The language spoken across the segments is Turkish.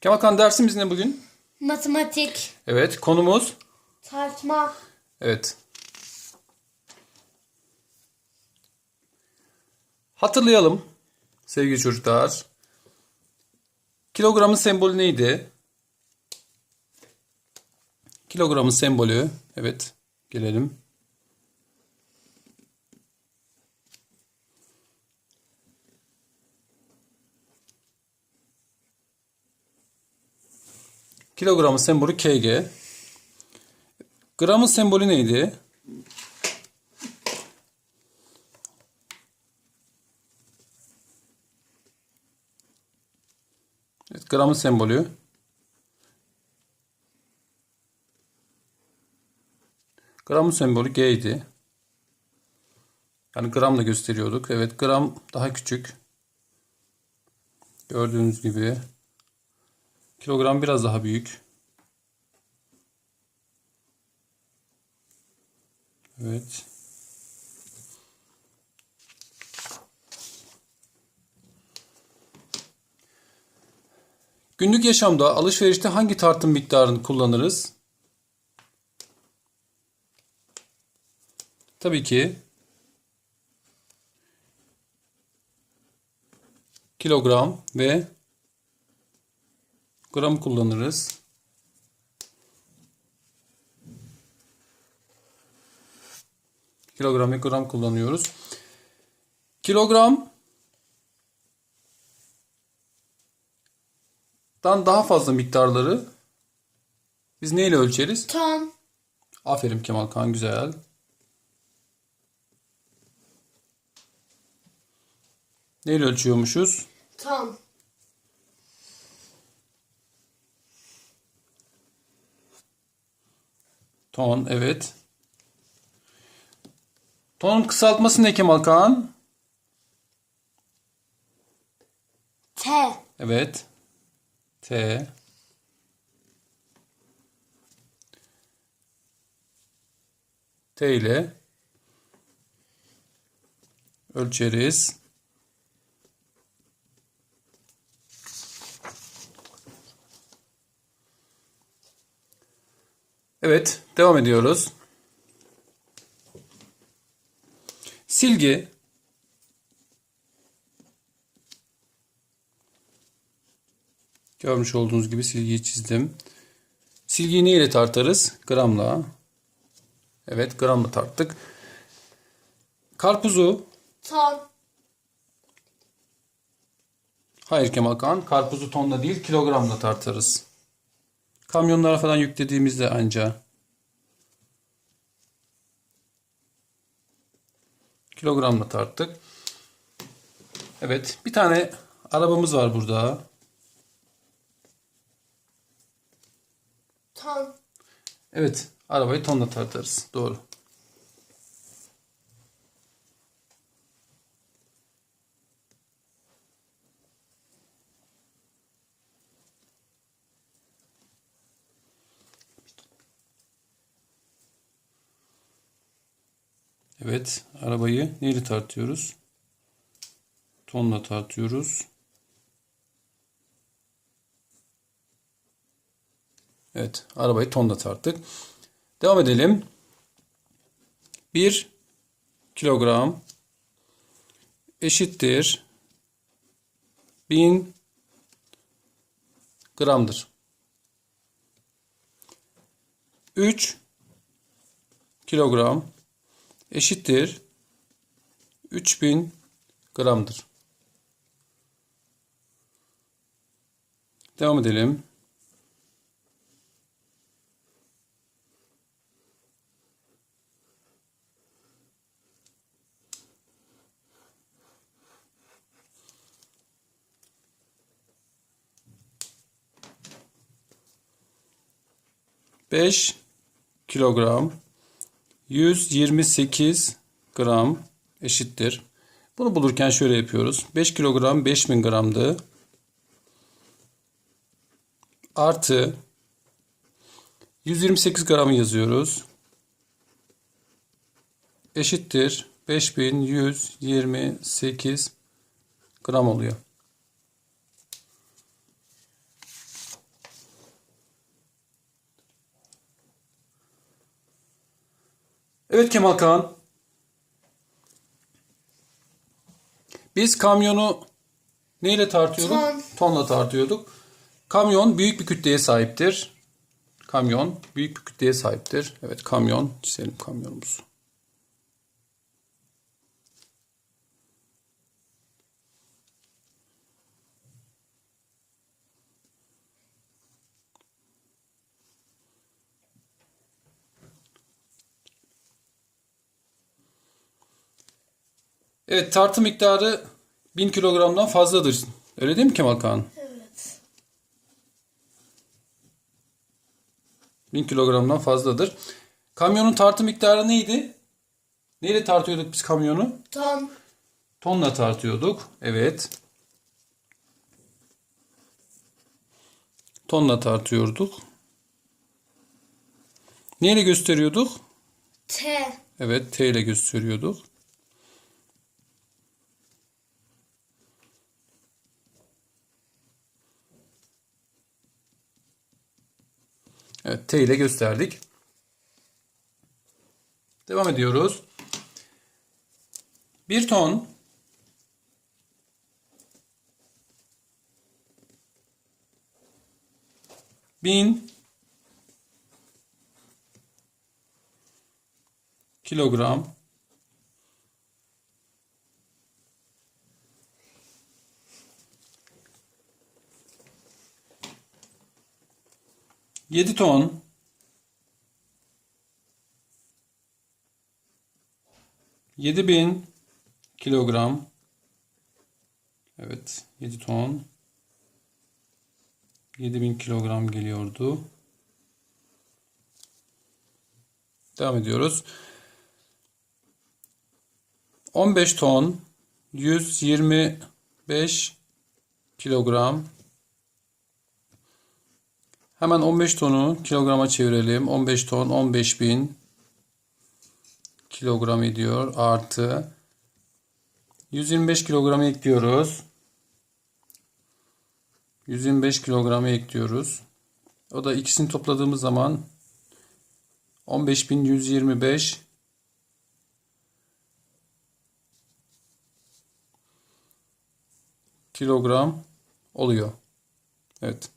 Kemal Kan dersimiz ne bugün? Matematik, Evet konumuz. tartma, Evet. Hatırlayalım sevgili çocuklar. Kilogramın sembolü neydi? Kilogramın sembolü. Evet. Gelelim. Kilogramın sembolü kg. Gramın sembolü neydi? Evet, gramın sembolü. Gramın sembolü G idi. Yani gramla gösteriyorduk. Evet gram daha küçük. Gördüğünüz gibi. Kilogram biraz daha büyük. Evet. Günlük yaşamda alışverişte hangi tartım miktarını kullanırız? Tabii ki kilogram ve gram kullanırız. Kilogram ve gram kullanıyoruz. Kilogram dan daha fazla miktarları biz neyle ölçeriz? ton, Aferin Kemal Kan güzel. Neyle ölçüyormuşuz? ton, Ton evet. Tonun kısaltması ne Kemal Kaan? T, Evet. T. T ile ölçeriz. Evet, devam ediyoruz. Silgi Görmüş olduğunuz gibi silgiyi çizdim. Silgiyi ne ile tartarız? Gramla. Evet gramla tarttık. Karpuzu. ton, Hayır Kemal Kaan. Karpuzu tonla değil kilogramla tartarız. Kamyonlara falan yüklediğimizde anca. Kilogramla tarttık. Evet bir tane arabamız var burada. ton, Evet, arabayı tonla tartarız. Doğru. Evet, arabayı neyle tartıyoruz? Tonla tartıyoruz. Evet, arabayı tonla tarttık. Devam edelim. 1 kilogram eşittir 1000 gramdır. 3 kilogram eşittir 3000 gramdır. Devam edelim. Beş kilogram 128 gram eşittir. Bunu bulurken şöyle yapıyoruz. 5 kilogram 5000 gramdı. Artı 128 gramı yazıyoruz. Eşittir 5128 gram oluyor. Evet Kemal Kaan. Biz kamyonu neyle tartıyorduk? Ton. Tonla tartıyorduk. Kamyon büyük bir kütleye sahiptir. Kamyon büyük bir kütleye sahiptir. Evet kamyon. Çizelim kamyonumuzu. Evet tartı miktarı 1000 kilogramdan fazladır. Öyle değil mi Kemal Kaan? Evet. 1000 kilogramdan fazladır. Kamyonun tartı miktarı neydi? Neyle tartıyorduk biz kamyonu? Ton. Tonla tartıyorduk. Evet. Tonla tartıyorduk. Neyle gösteriyorduk? T. Evet T ile gösteriyorduk. Evet T ile gösterdik. Devam ediyoruz. Bir ton bin kilogram yedi ton yedi bin kilogram evet yedi ton yedi bin kilogram geliyordu. Devam ediyoruz. 15 ton 125 kilogram hemen 15 tonu kilograma çevirelim. 15 ton 15 bin kilogram ediyor artı. 125 kilogramı ekliyoruz. 125 kilogramı ekliyoruz. O da ikisini topladığımız zaman 15.125 kilogram oluyor. Evet.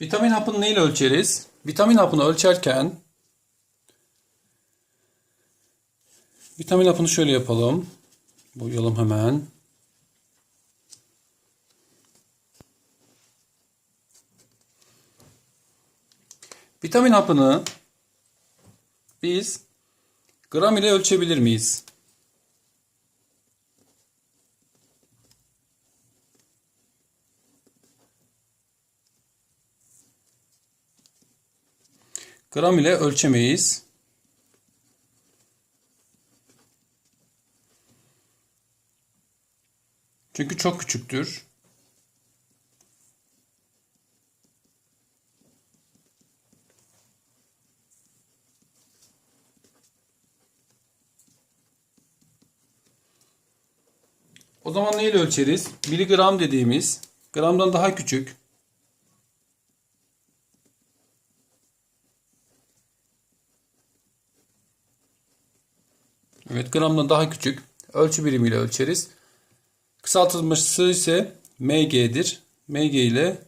Vitamin hapını neyle ölçeriz? Vitamin hapını ölçerken vitamin hapını şöyle yapalım. Boyayalım hemen. Vitamin hapını biz gram ile ölçebilir miyiz? Gram ile ölçemeyiz. Çünkü çok küçüktür. O zaman neyle ölçeriz? Miligram dediğimiz gramdan daha küçük Evet gramdan daha küçük. Ölçü birimiyle ölçeriz. Kısaltılması ise mg'dir. mg ile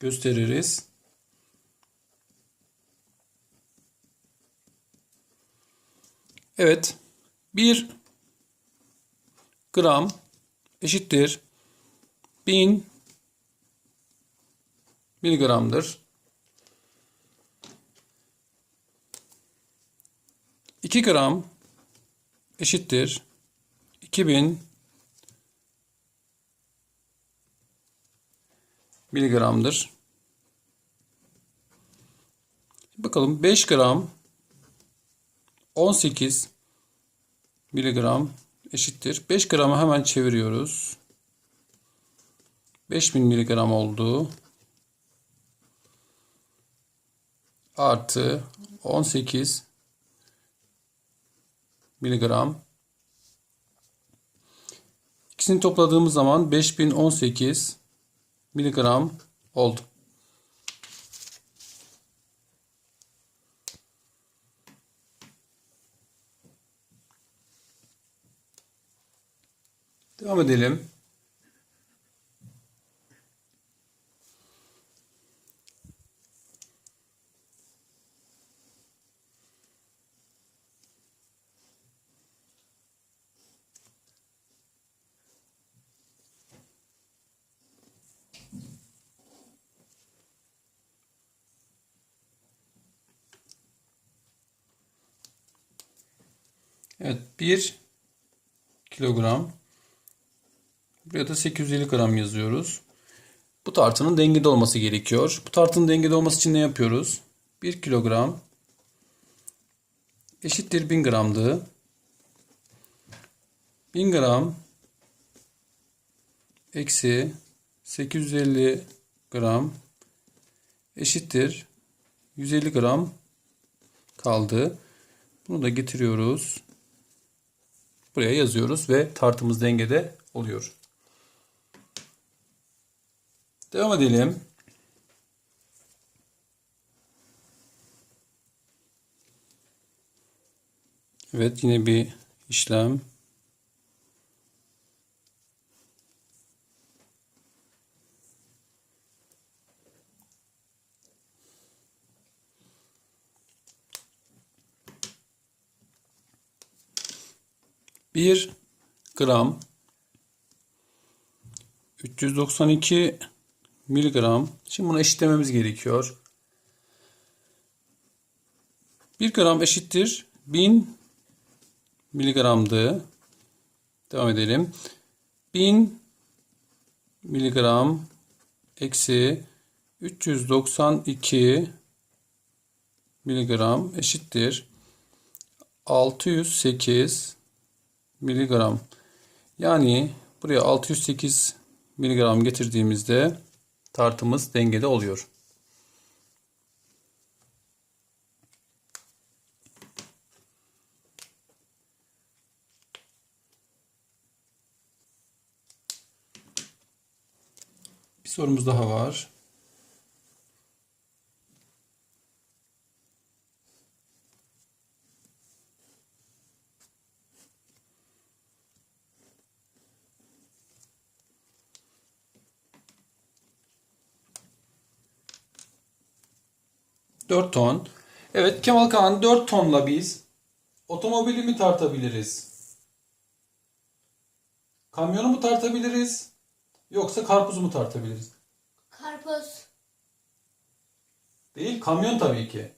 gösteririz. Evet. 1 gram eşittir 1000 miligramdır. 2 gram eşittir 2000 miligramdır. Bakalım 5 gram 18 miligram eşittir. 5 gramı hemen çeviriyoruz. 5000 miligram oldu. Artı 18 miligram. İkisini topladığımız zaman 5018 miligram oldu. Devam edelim. Evet 1 kilogram. Buraya da 850 gram yazıyoruz. Bu tartının dengede olması gerekiyor. Bu tartının dengede olması için ne yapıyoruz? 1 kilogram eşittir 1000 gramdı. 1000 gram eksi 850 gram eşittir 150 gram kaldı. Bunu da getiriyoruz. Buraya yazıyoruz ve tartımız dengede oluyor. Devam edelim. Evet yine bir işlem. Bir gram 392 miligram. Şimdi bunu eşitlememiz gerekiyor. 1 gram eşittir 1000 miligramdı. Devam edelim. 1000 miligram eksi 392 miligram eşittir 608 miligram. Yani buraya 608 miligram getirdiğimizde tartımız dengede oluyor. Bir sorumuz daha var. Dört ton. Evet Kemal Kaan 4 tonla biz otomobili mi tartabiliriz? Kamyonu mu tartabiliriz? Yoksa karpuzu mu tartabiliriz? Karpuz. Değil, kamyon tabii ki.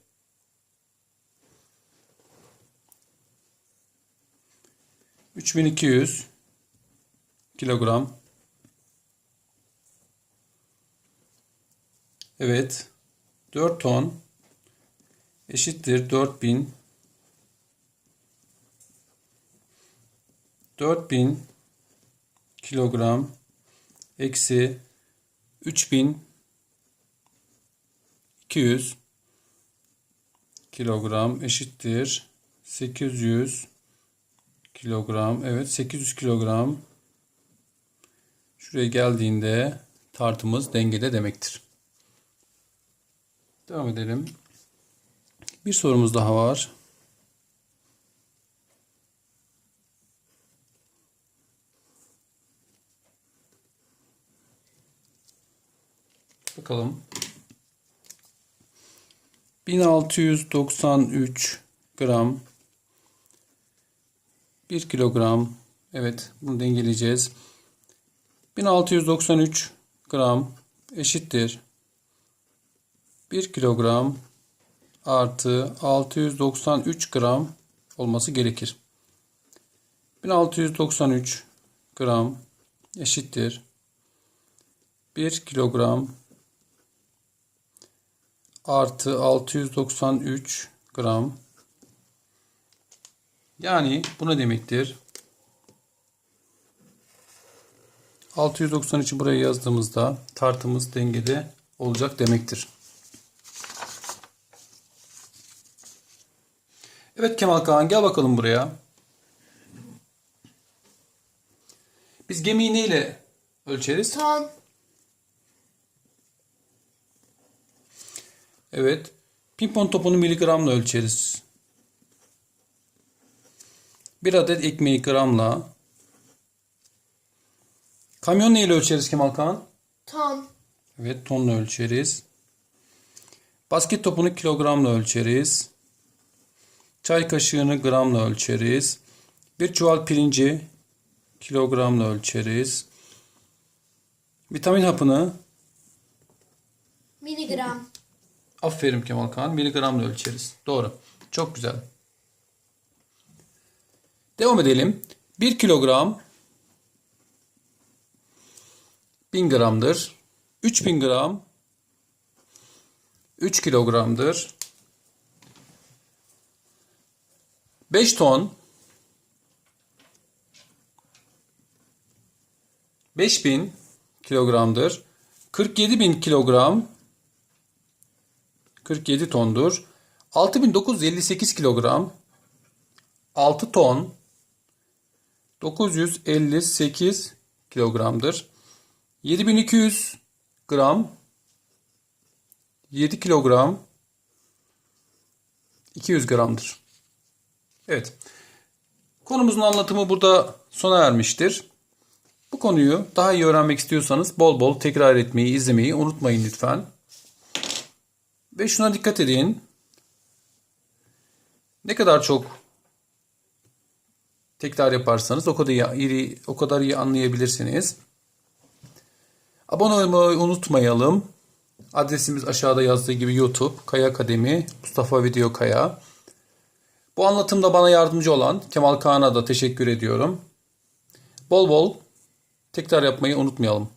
Üç bin iki yüz kilogram. Evet. 4 ton eşittir 4000 4000 kilogram eksi 3200 kilogram eşittir 800 kilogram. Evet 800 kilogram. Şuraya geldiğinde tartımız dengede demektir. Devam edelim. Bir sorumuz daha var. Bakalım. 1693 gram 1 kilogram evet bunu dengeleyeceğiz. 1693 gram eşittir 1 kilogram artı 693 gram olması gerekir. 1693 gram eşittir 1 kilogram artı 693 gram Yani bu ne demektir? 693'ü buraya yazdığımızda tartımız dengede olacak demektir. Evet Kemal Kaan gel bakalım buraya. Biz gemiyi neyle ölçeriz? Ton. Evet. Pimpon topunu miligramla ölçeriz. Bir adet ekmeği gramla. Kamyon neyle ölçeriz Kemal Kaan? Ton. Evet tonla ölçeriz. Basket topunu kilogramla ölçeriz. Çay kaşığını gramla ölçeriz. Bir çuval pirinci kilogramla ölçeriz. Vitamin hapını Miligram. Aferin Kemal Kaan. Miligramla ölçeriz. Doğru. Çok güzel. Devam edelim. 1 kilogram 1000 gramdır. 3000 gram 3 kilogramdır. 5 ton 5000 kilogramdır. 47000 kilogram 47 tondur. 6958 kilogram 6 ton 958 kilogramdır. 7200 gram 7 kilogram 200 gramdır. Evet. Konumuzun anlatımı burada sona ermiştir. Bu konuyu daha iyi öğrenmek istiyorsanız bol bol tekrar etmeyi, izlemeyi unutmayın lütfen. Ve şuna dikkat edin. Ne kadar çok tekrar yaparsanız o kadar iyi, o kadar iyi anlayabilirsiniz. Abone olmayı unutmayalım. Adresimiz aşağıda yazdığı gibi YouTube, Kaya Akademi, Mustafa Video Kaya. Bu anlatımda bana yardımcı olan Kemal Kaan'a da teşekkür ediyorum. Bol bol tekrar yapmayı unutmayalım.